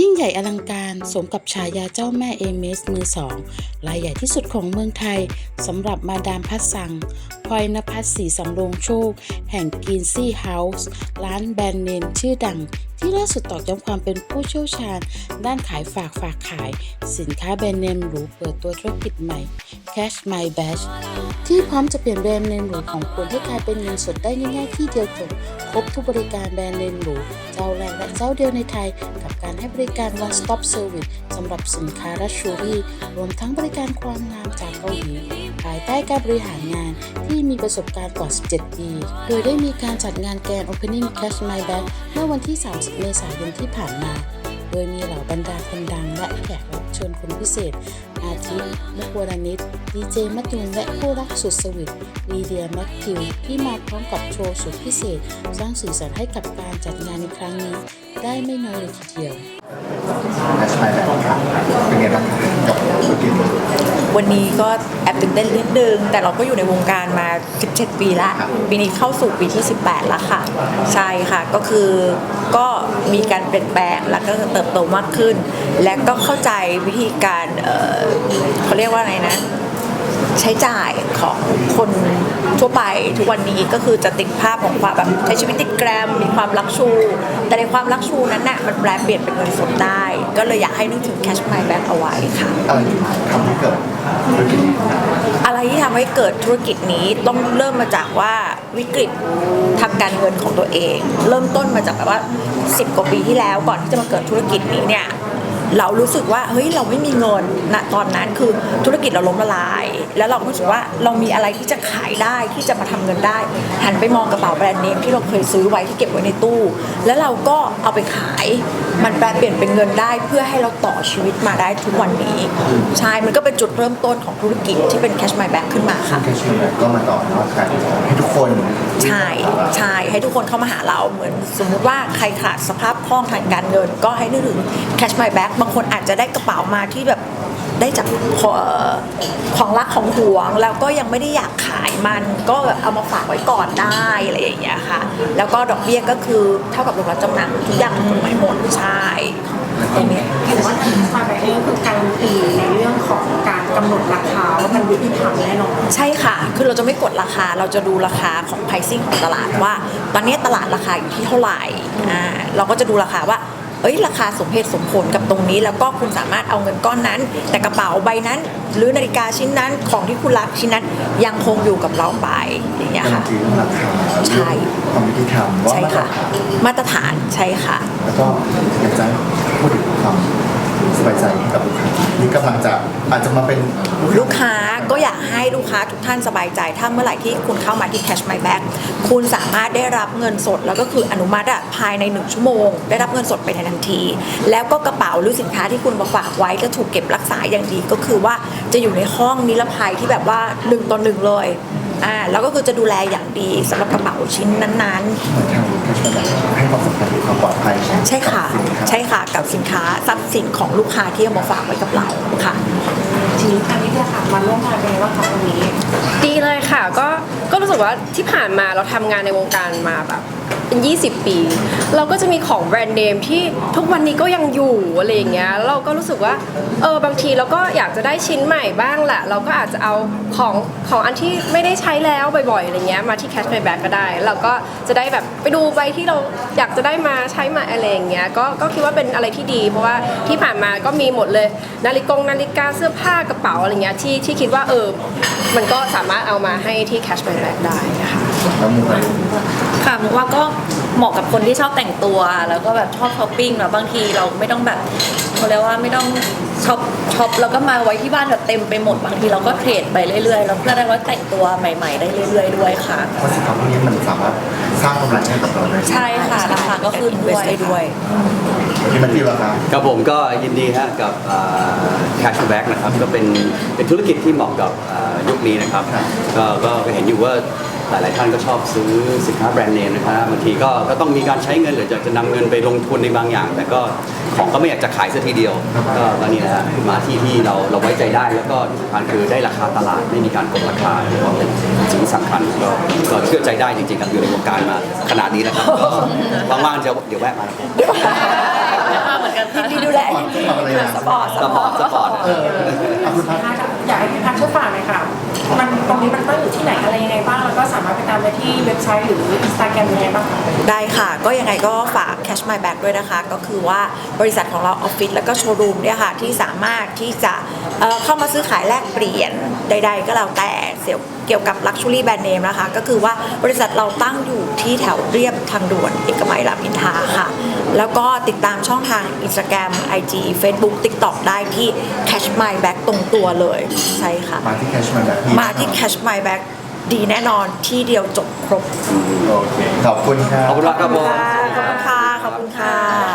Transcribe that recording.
ยิ่งใหญ่อลังการสมกับฉายาเจ้าแม่เอเมสมือสองรายใหญ่ที่สุดของเมืองไทยสำหรับมาดามพัสสังพลอยนภัสสีสำโรงโชค แห่งกินซี่เฮาส์ร้านแบรนด์เนมชื่อดัง ที่ล่าสุดตอกย้ำความเป็นผู้เชี่ยวชาญ ด้านขายฝากฝากขาย สินค้าแบรนด์เนมหรูเปิดตัวธุรกิจใหม่ Cash My Bash ที่พร้อมจะเปลี่ยนแบรนด์เนมหรูของคุณให้กลายเป็นเงินสดได้ง่ายๆที่เดียวจบครบทุกบริการแบรนด์เนมหรูเจ้าแรกและเจ้าเดียวในไทย กับการให้บริการ One Stop Service สำหรับสินค้ารัชชูรี่รวมทั้งบริการความงามจากเกาหลีภายใต้การบริหารงานที่มีประสบการณ์กว่า 17 ปี โดยได้มีการจัดงานแกรนด์ Opening Cash My Bag เมื่อวันที่ 30 เมษายนที่ผ่านมา โดยมีเหล่าบรรดาคนดังและแขกรับ เชิญคนพิเศษ อาทิมุกวรณิตดีเจมัตูนและผู้รักสุดสวิตลีเดียแมคทิวที่มาพร้อมกับโชว์สุดพิเศษ สร้างสีสันให้กับการจัดงานในครั้งนี้ ได้ไม่น้อยเลยทีเดียวแอชไลน์แบบครับเป็นไงบ้างครับกับธุรกิจวันนี้ก็แอบตื่นเต้นนิดนึง แต่เราก็อยู่ในวงการมา 17 ปีแล้วปีนี้เข้าสู่ปีที่ 18 แล้วค่ะ ใช่ค่ะ ก็คือก็มีการเปลี่ยนแปลง แล้วก็เติบโตมากขึ้น และก็เข้าใจวิธีการเอ่อเขาเรียกว่าไงนะ ใช้จ่ายของคนทั่วไปทุกวันนี้ก็คือจะติดภาพของความแบบใช้ชีวิตติดแกรมมีความรักชู แต่ในความรักชูนั้นน่ะมันแปลเปลี่ยนเป็นเงินสดได้ ก็เลยอยากให้นึกถึง cash my back เอาไว้ค่ะ อะไรที่ทำให้เกิดธุรกิจนี้ขึ้นมาอะไรที่ทำให้เกิดธุรกิจนี้ต้องเริ่มมาจากว่าวิกฤตทางการเงินของตัวเอง เริ่มต้นมาจากแบบว่า 10 กว่าปีที่แล้วก่อนที่จะมาเกิดธุรกิจนี้เนี่ย เรารู้สึกว่าเฮ้ยเราไม่มีเงินณตอนนั้นคือธุรกิจเราล้มละลาย แล้วเราก็รู้สึกว่าเรามีอะไรที่จะขายได้ที่จะมาทำเงินได้ หันไปมองกระเป๋าแบรนด์เนมที่เราเคยซื้อไว้ที่เก็บไว้ในตู้ แล้วเราก็เอาไปขายมันแปลเปลี่ยนเป็นเงินได้เพื่อให้เราต่อชีวิตมาได้ทุกวันนี้ใช่มันก็เป็นจุดเริ่มต้นของธุรกิจที่เป็น cash my back ขึ้นมาค่ะแค่ช่วยก็มาต่อยอดขายให้ทุกคนใช่ใช่ให้ทุกคนเข้ามาหาเราเหมือน สมมุติว่าใครขาดสภาพคล่องทางการเงิน ก็ให้นึกถึง cash my back บางคนอาจจะได้กระเป๋ามาที่แบบได้จากขอของรักของหวง แล้วก็ยังไม่ได้อยากขายมันก็แบบเอามาฝากไว้ก่อนได้อะไรอย่างเงี้ยค่ะ แล้วก็ดอกเบี้ยก็คือเท่ากับโรงรับจำนำทุกอย่างถูกกฎหมายหมดใช่ตรงเนี้ยเห็นว่าทางมาแบบนี้คือการันตีในเรื่องของการกำหนดราคาว่ามันยุติธรรมแน่นอนใช่ค่ะ คือเราจะไม่กดราคาเราจะดูราคาของ pricing ของตลาดว่า ตอนนี้ตลาดราคาอยู่ที่เท่าไหร่อ่าเราก็จะดูราคาว่า เอ้ยราคาสมเหตุสมผลกับตรงนี้ แล้วก็คุณสามารถเอาเงินก้อนนั้น แต่กระเป๋าใบนั้น หรือนาฬิกาชิ้นนั้นของที่คุณรักชิ้นนั้นยังคงอยู่กับเราไปอย่างเงี้ยการัค่ะนตีเรื่องราคาใช่ความยุติธรรมว่าใช่มาตรค่ะ ฐานมาตรฐานใช่ค่ะ แล้วก็อยากจะพูดถึงความสบายใจให้กับลูกค้านี่กำลังจะอาจจะมาเป็นลูกค้า ก็อยากให้ลูกค้าทุกท่านสบายใจ ถ้าเมื่อไหร่ที่คุณเข้ามาที่ Cash My Back คุณสามารถได้รับเงินสด แล้วก็คืออนุมัติอะภายใน 1 ชั่วโมง ได้รับเงินสดไปในทันที แล้วก็กระเป๋าหรือสินค้าที่คุณมาฝากไว้จะถูกเก็บรักษาอย่างดีก็คือว่าจะอยู่ในห้องนิรภัยที่แบบว่า1ต่อหนึ่งเลยอ่าแล้วก็คือจะดูแลอย่างดีสำหรับกระเป๋าชิ้นนั้นเหมือนทางแคชแบ็กให้ความสำคัญกับความปลอดภัยๆ ใช่ค่ะ กับสินค้า ใช่ค่ะกับสินค้าทรัพย์สินของลูกค้าที่เอามาฝากไว้กับเราค่ะ ทีนี้ทางนี้จะค่ะมาร่วมงานเป็นไงบ้างคะวันนี้ ดีเลยค่ะก็ก็รู้สึกว่าที่ผ่านมาเราทำงานในวงการมาแบบ เป็น 20 ปี เราก็จะมีของแบรนด์เนมที่ทุกวันนี้ก็ยังอยู่อะไรอย่างเงี้ยเราก็รู้สึกว่าเออบางทีเราก็อยากจะได้ชิ้นใหม่บ้างแหละ เราก็อาจจะเอาของของอันที่ไม่ได้ใช้แล้วบ่อยๆอะไรเงี้ยมาที่ Cash My Back ก็ได้ เราก็จะได้แบบไปดูใบที่เราอยากจะได้มาใช้มาอะไรอย่างเงี้ยก็ก็คิดว่าเป็นอะไรที่ดี เพราะว่าที่ผ่านมาก็มีหมดเลยนาฬิกงนาฬิกาเสื้อผ้ากระเป๋าอะไรเงี้ยที่ที่คิดว่าเออมันก็สามารถเอามาให้ที่ Cash My Back ได้นะคะ แล้วมุกอะไรค่ะมุกว่าก็เหมาะกับคนที่ชอบแต่งตัว แล้วก็แบบชอบช้อปปิ้งแล้วบางทีเราไม่ต้องแบบเขาเรียกว่าไม่ต้องช็อปช็อปแล้วก็มาไว้ที่บ้านแบบเต็มไปหมดบางทีเราก็เทรดไปเรื่อยๆแล้วเพื่อได้ว่าแต่งตัวใหม่ ๆ ได้เรื่อย ๆ ด้วยค่ะเพราะสินค้าพวกนี้มันสามารถสร้างกำไรให้กับเราได้ใช่ค่ะราคาก็ขึ้นด้วยได้ด้วยที่มันที่ราคาครับผมก็ยินดีฮะกับแคชแบ็กนะครับก็เป็นเป็นธุรกิจที่เหมาะกับอ่ายุคนี้นะครับก็ก็เห็นอยู่ว่า หลาย ๆ ท่านก็ชอบซื้อสินค้าแบรนด์เนมนะครับบางทีก็ก็ต้องมีการใช้เงินหรือจะจะนำเงินไปลงทุนในบางอย่าง แต่ก็ของก็ไม่อยากจะขายซะทีเดียวก็ก็นี่แหละฮะมาที่ที่เราเราไว้ใจได้ แล้วก็ที่สำคัญคือได้ราคาตลาดไม่มีการกดราคาหรือว่าเป็นสิ่งที่สำคัญก็ก็เชื่อใจได้จริง ๆ ครับอยู่ในวงการมาขนาดนี้นะครับก็ว่างๆจะเดี๋ยวแวะมานะครับมาเหมือนกันยินดีดูแลสปอร์ตสปอร์ตอะไรนะสปอร์ต สปอร์ตสปอร์ตเอออะคุณพัฒน์อยากให้พี่พัชช่วยฝากหน่อยค่ะ มันตรงนี้มันตั้งอยู่ที่ไหนอะไรยังไงบ้าง แล้วก็สามารถไปตามได้ที่เว็บไซต์หรืออินสตาแกรมยังไงบ้างคะได้ค่ะ ก็ยังไงก็ฝาก Cash My Bag ด้วยนะคะ ก็คือว่าบริษัทของเราออฟฟิศแล้วก็โชว์รูมเนี่ยค่ะที่สามารถที่จะเอ่อเข้ามาซื้อขายแลกเปลี่ยนใด ๆ ก็แล้วแต่เสี่ยวเกี่ยวกับ Luxury Brand Name นะคะ ก็คือว่าบริษัทเราตั้งอยู่ที่แถวเรียบทางด่วนเอกมัยรามอินทราค่ะ แล้วก็ติดตามช่องทาง Instagram IG Facebook TikTok ได้ที่ Cash My Bag ตรงตัวเลยใช่ค่ะ มาที่แคชมาแบบนี้มาที่ Cash My Bag ดีแน่นอนที่เดียวจบครบโอเค ขอบคุณครับ ขอบคุณมากครับผม ขอบคุณค่ะ ขอบคุณค่ะ